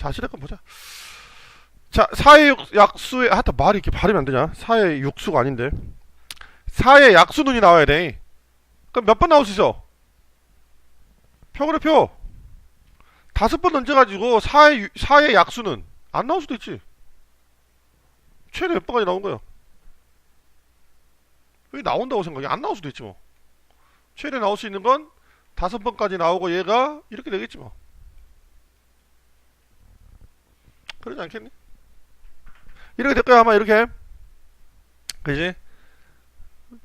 자, 시대권 보자. 자, 4의 육, 약수의, 하여튼 말이 이렇게 발음이 안 되냐? 4의 육수가 아닌데. 4의 약수 눈이 나와야 돼. 그럼 몇 번 나올 수 있어? 표 그래, 표. 다섯 번 던져가지고 4의, 4의 약수는 안 나올 수도 있지. 최대 몇 번까지 나온 거야? 왜 나온다고 생각해? 안 나올 수도 있지 뭐. 최대 나올 수 있는 건 다섯 번까지 나오고 얘가 이렇게 되겠지 뭐. 그러지 않겠니? 이렇게 될 거야 아마 이렇게. 그지?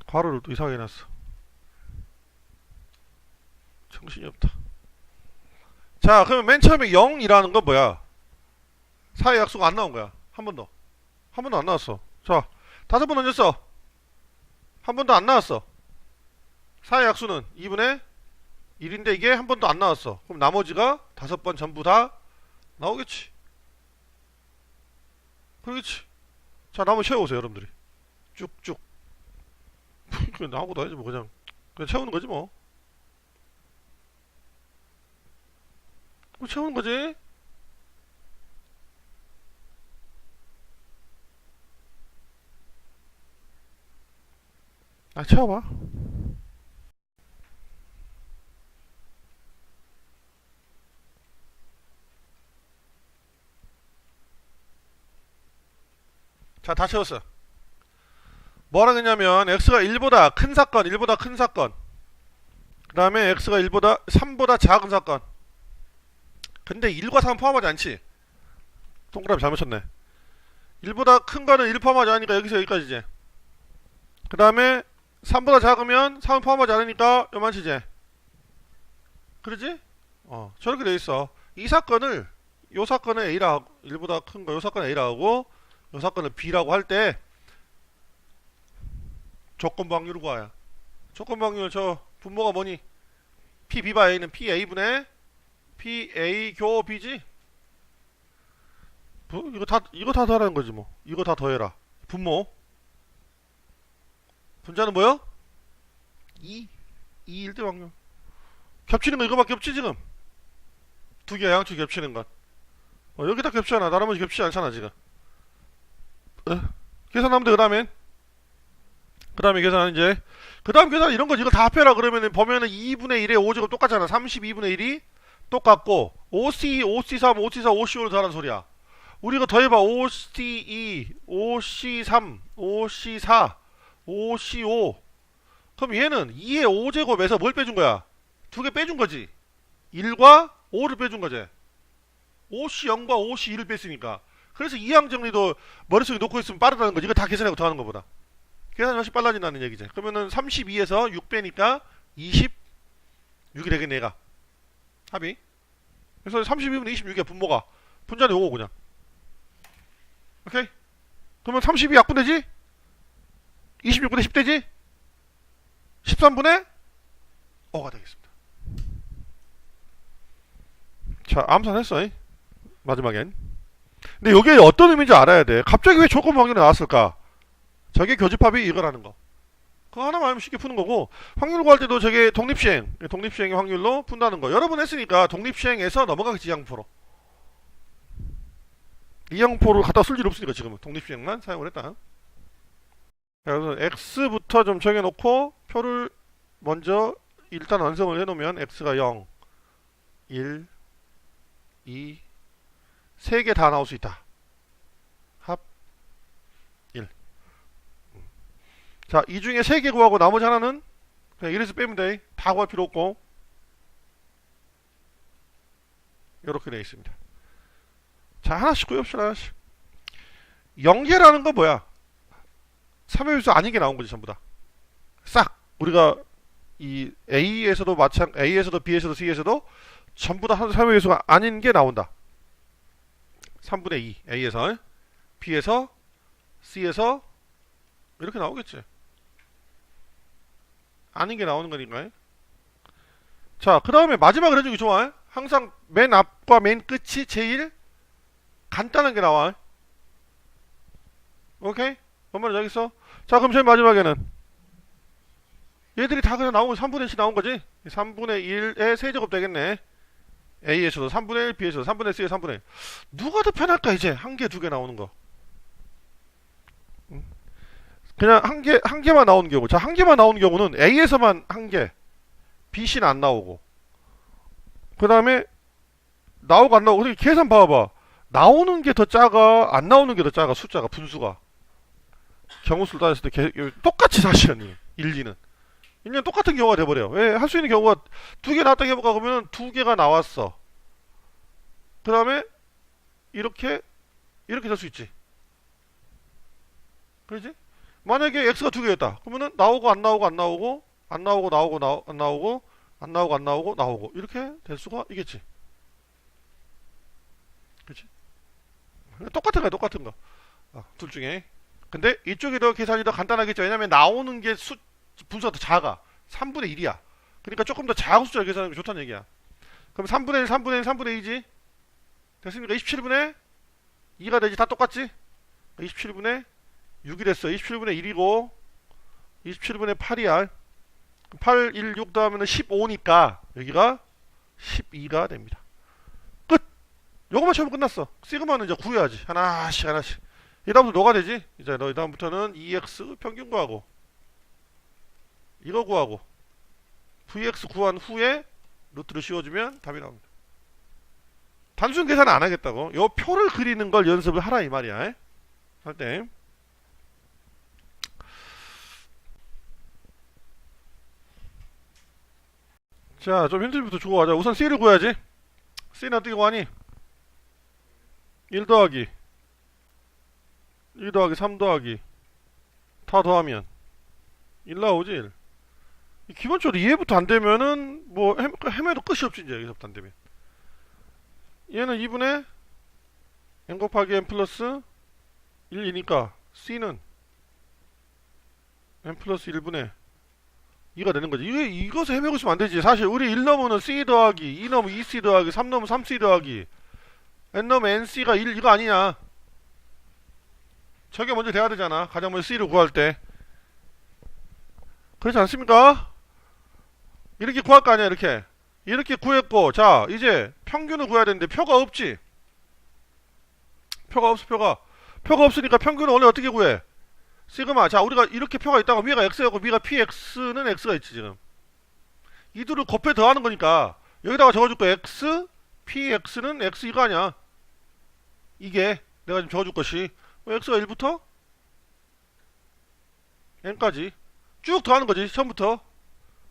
괄호를 또 이상하게 해놨어. 정신이 없다. 자, 그러면 맨 처음에 0이라는 건 뭐야? 사의 약수가 안 나온 거야. 한 번도. 한 번도 안 나왔어. 자, 다섯 번 던졌어. 한 번도 안 나왔어. 사의 약수는 2분의 1인데 이게 한 번도 안 나왔어. 그럼 나머지가 다섯 번 전부 다 나오겠지. 그렇지. 자, 나머지 채워보세요, 여러분들이. 쭉쭉. 그냥 나오고도 해야지, 뭐, 그냥. 그냥 채우는 거지, 뭐. 뭐 채우는 거지. 아, 채워봐. 자, 다 채웠어. 뭐라 그러냐면 x가 1보다 큰 사건, 1보다 큰 사건. 그 다음에 x가 1보다 3보다 작은 사건. 근데 1과 3 포함하지 않지? 동그라미 잘못 쳤네. 1보다 큰 거는 1 포함하지 않으니까 여기서 여기까지지. 그 다음에 3보다 작으면 3은 포함하지 않으니까 요만치지. 그러지? 어, 저렇게 돼 있어. 이 사건을 요 사건을 A라 하고 1보다 큰 거 요 사건을 A라 하고 요 사건을 B라고 할 때 조건부 확률을 구하야. 조건부 확률 저 분모가 뭐니? P B바 A는 P A분의 P A 교 B지? 뭐, 이거 다 이거 다 더하라는 거지 뭐. 이거 다 더해라. 분모. 분자는 뭐요? 2. 2 1대 확률. 겹치는 거 이거밖에 없지 지금. 두 개야 양쪽 겹치는 건. 어, 여기 다 겹치잖아. 나머지 겹치지 않잖아 지금. 어, 계산하면 돼, 그 다음엔. 그 다음에 계산 이제. 그 다음 계산 이런 거 이거 다 합해라 그러면은 보면은 2분의 1에 5제곱 똑같잖아. 32분의 1이 똑같고, 5C, 5C3, 5C4, 5C5를 더하는 소리야. 우리 이거 더해봐. 5C2, 5C3, 5C4, 5C5. 그럼 얘는 2의 5제곱에서 뭘 빼준 거야? 두 개 빼준 거지. 1과 5를 빼준 거지. 5C0과 5C1을 뺐으니까. 그래서 이항 정리도 머릿속에 놓고 있으면 빠르다는 거지. 이거 다 계산하고 더하는 것보다. 계산이 훨씬 빨라진다는 얘기지. 그러면은 32에서 6 빼니까 26이 되겠네, 얘가. 합이. 그래서 32분의 26이야, 분모가. 분자는 요거 그냥. 오케이? 그러면 32 약분되지? 26분의 10 되지? 13분의 5가 되겠습니다. 자, 암산 했어. 잉? 마지막엔. 근데 이게 어떤 의미인지 알아야 돼. 갑자기 왜 조건 확률이 나왔을까? 저게 교집합이 이거라는 거. 그거 하나만 알면 쉽게 푸는 거고 확률 구할 때도 저게 독립시행, 독립시행의 확률로 푼다는 거. 여러 번 했으니까 독립시행에서 넘어가겠지 이항포로. 이항포를 갖다 쓸 일 없으니까 지금은 독립시행만 사용을 했다. 그래서 x부터 좀 정해놓고 표를 먼저 일단 완성을 해놓으면 x가 0, 1, 2, 3개 다 나올 수 있다. 합 1. 자, 이 중에 3개 구하고 나머지 하나는 그냥 1에서 빼면 돼. 다 구할 필요 없고. 이렇게 되어 있습니다. 자, 하나씩 구해봅시다. 하나씩. 0개라는 건 뭐야? 3회유수 아닌 게 나온 거지, 전부 다. 싹! 우리가 이 A에서도 마찬, A에서도 B에서도 C에서도 전부 다 3회유수가 아닌 게 나온다. 3분의 2 A에서 B에서 C에서 이렇게 나오겠지. 아닌 게 나오는 거니까. 자, 그 다음에 마지막으로 해주기 좋아. 항상 맨 앞과 맨 끝이 제일 간단한 게 나와. 오케이? 뭔 말인지 알겠어? 자, 그럼 제일 마지막에는 얘들이 다 그냥 나오면 3분의 1씩 나온 거지? 3분의 1의 세제곱 되겠네. A에서도 3분의 1, B에서도 3분의 1, C에 3분의 1. 누가 더 편할까 이제 한 개, 두 개 나오는 거. 음. 그냥 한 개, 한 개만 나오는 경우. 자, 한 개만 나오는 경우는 A에서만 한 개, B, C는 안 나오고. 그 다음에 나오고 안 나오고. 근데 계산 봐봐. 나오는 게 더 작아, 안 나오는 게 더 작아, 숫자가, 분수가. 경우수를 따졌을 때 개- 똑같이 사실은 1, 2는. 1년 똑같은 경우가 돼버려요. 왜? 할 수 있는 경우가 두 개 나왔다 해볼까 그러면 두 개가 나왔어. 그 다음에 이렇게 이렇게 될 수 있지. 그렇지? 만약에 x가 두 개였다. 그러면은 나오고 안 나오고 안 나오고 안 나오고 나오고 나오, 안 나오고 안 나오고 안 나오고 나오고 이렇게 될 수가 있겠지. 그렇지? 똑같은 거야 똑같은 거. 아, 둘 중에. 근데 이쪽이 더 계산이 더 간단하겠죠. 왜냐면 나오는 게 수, 분수가 더 작아. 3분의 1이야. 그러니까 조금 더 작은 숫자를 계산하는 게 좋다는 얘기야. 그럼 3분의 1, 3분의 1, 3분의 2지? 됐습니까? 27분의 2가 되지? 다 똑같지? 27분의 6이 됐어. 27분의 1이고 27분의 8이야. 8, 1, 6 더하면 15니까 여기가 12가 됩니다. 끝! 요거만 채우면 끝났어. 시그마는 이제 구해야지. 하나씩 하나씩. 이 다음부터 너가 되지? 이제 너 이 다음부터는 EX 평균 구하고 이거 구하고 VX 구한 후에 루트를 씌워주면 답이 나옵니다. 단순 계산 안 하겠다고. 요 표를 그리는 걸 연습을 하라 이 말이야. 할 때. 자, 좀 힌트부터 주고 가자. 우선 C를 구해야지. C는 어떻게 구하니? 1 더하기 1 더하기 3 더하기 다 더하면 1 나오지 1. 이 기본적으로 이해부터 안 되면은 뭐 헤, 헤매 도 끝이 없지 이제 여기서부터 안 되면. 얘는 2분의 n 곱하기 n 플러스 1이니까 c는 n 플러스 1분의 2가 되는 거지. 이게 이것을 헤매고 있으면 안 되지. 사실 우리 1 넘으면 c 더하기 2 넘으면 2c 더하기 3 넘으면 3c 더하기 n 넘으면 nc가 1 이거 아니냐. 저게 먼저 돼야 되잖아. 가장 먼저 c를 구할 때. 그렇지 않습니까? 이렇게 구할 거 아니야 이렇게. 이렇게 구했고 자 이제 평균을 구해야 되는데 표가 없지? 표가 없어 표가. 표가 없으니까 평균을 원래 어떻게 구해? 시그마. 자 우리가 이렇게 표가 있다고 위가 x였고 위가 px는 x가 있지 지금. 이 둘을 곱해 더하는 거니까 여기다가 적어줄 거 x px는 x 이거 아니야? 이게 내가 지금 적어줄 것이. 뭐 x가 1부터? n까지. 쭉 더하는 거지 처음부터.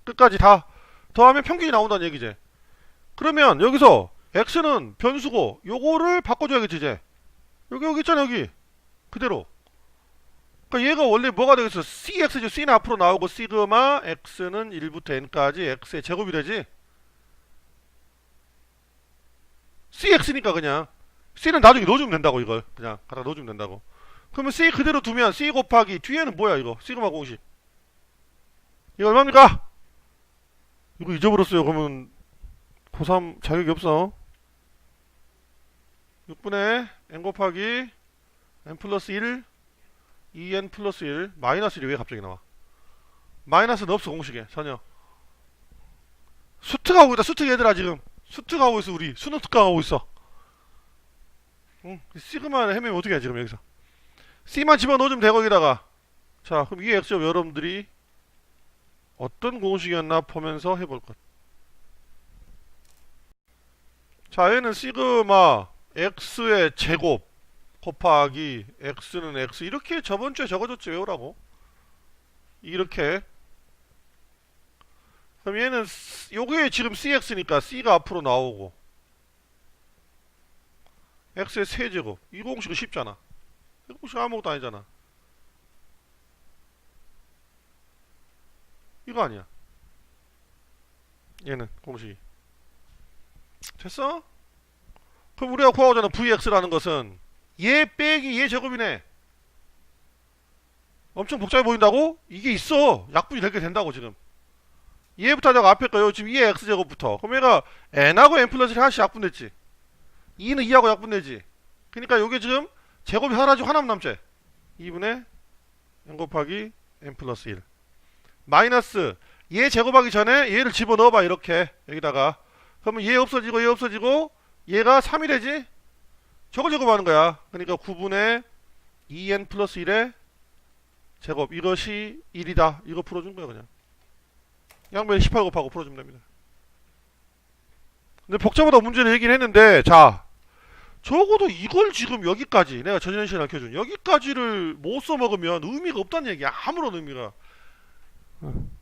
끝까지 다 더하면 평균이 나온다는 얘기지. 그러면 여기서 x는 변수고 요거를 바꿔줘야겠지 이제. 여기 여기 있잖아 여기. 그대로. 그러니까 얘가 원래 뭐가 되겠어? cx죠 c는 앞으로 나오고 시그마 x는 1부터 n까지 x의 제곱이 되지? cx니까 그냥. c는 나중에 넣어주면 된다고 이걸. 그냥 갖다 넣어주면 된다고. 그러면 c 그대로 두면 c 곱하기 뒤에는 뭐야 이거? 시그마 공식. 이거 얼마입니까? 이거 잊어버렸어요. 그러면 고3 자격이 없어. 6분의 n 곱하기 n 플러스 1 2n 플러스 1 마이너스 1이 왜 갑자기 나와? 마이너스는 없어 공식에 전혀. 수특 하고 있다 수특 얘들아 지금 수특 하고 있어 우리 수능 특강 하고 있어. 응 시그마를 헤매면 어떻게 해 지금 여기서 C만 집어넣어주면 돼 거기다가 자 그럼 이게 X죠 여러분들이 어떤 공식이었나 보면서 해볼 것. 자, 얘는 시그마 x의 제곱 곱하기 x는 x 이렇게 저번 주에 적어줬지 외우라고. 이렇게. 그럼 얘는 요게 지금 cx니까 c가 앞으로 나오고 x의 세제곱 이 공식은 쉽잖아. 이 공식 아무것도 아니잖아. 이거 아니야. 얘는 공식이. 됐어? 그럼 우리가 구하고자 하는 vx라는 것은 얘 빼기 얘 제곱이네. 엄청 복잡해 보인다고? 이게 있어. 약분이 되게 된다고 지금. 얘부터 하자고 앞에 거요. 지금 2의 x제곱부터. 그럼 얘가 n하고 n 플러스 1 하나씩 약분됐지. 2는 2하고 약분되지. 그러니까 요게 지금 제곱이 사라지고 하나만 남지. 2분의 n 곱하기 n 플러스 1. 마이너스 얘 제곱하기 전에 얘를 집어넣어봐 이렇게 여기다가 그러면 얘 없어지고 얘 없어지고 얘가 3이 되지? 저걸 제곱하는 거야. 그러니까 9분의 2n 플러스 1의 제곱 이것이 1이다. 이거 풀어준 거야 그냥. 양변 18 곱하고 풀어주면 됩니다. 근데 복잡하다 문제를 얘기를 했는데 자 적어도 이걸 지금 여기까지 내가 전현실 알려준 여기까지를 못 써먹으면 의미가 없다는 얘기야 아무런 의미가 Huh.